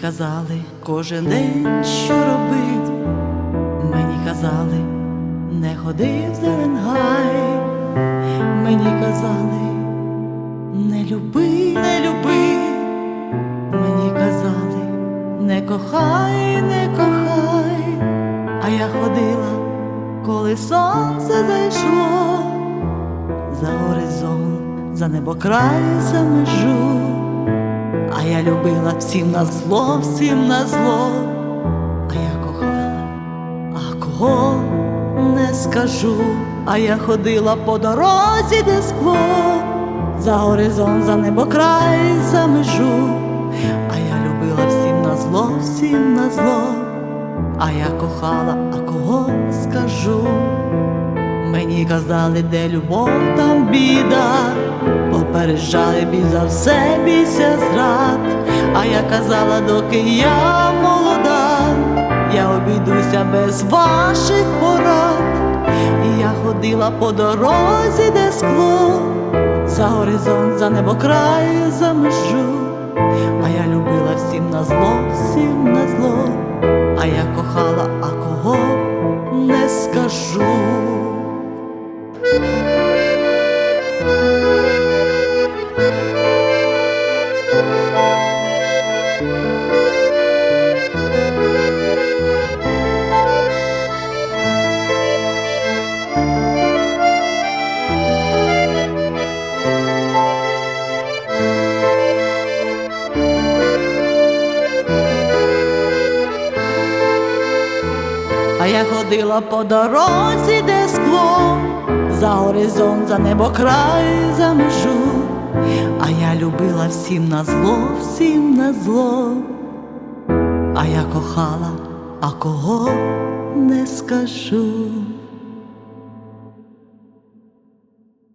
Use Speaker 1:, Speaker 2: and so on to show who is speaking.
Speaker 1: казали кожен день, що робить. Мені казали, не ходи в Зеленгай. Мені казали, не люби, не люби. Мені казали, не кохай, не кохай. А я ходила, коли сонце зайшло, за горизонт, за небокрай, за межу. А я любила всім на зло, всім на зло, а я кохала, а кого не скажу, а я ходила по дорозі, де скло, за горизонт, за небокрай, за межу, а я любила всім на зло, всім на зло, а я кохала, а кого скажу. Мені казали, де любов, там біда, попереджали бій за все, бійся зрад. А я казала, доки я молода, я обійдуся без ваших порад. І я ходила по дорозі, де скло, за горизонт, за небо краю, за межу. А я ходила по дорозі, де скло, за горизонт, за небо край, за межу. А я любила всім на зло, всім на зло. А я кохала, а кого не скажу.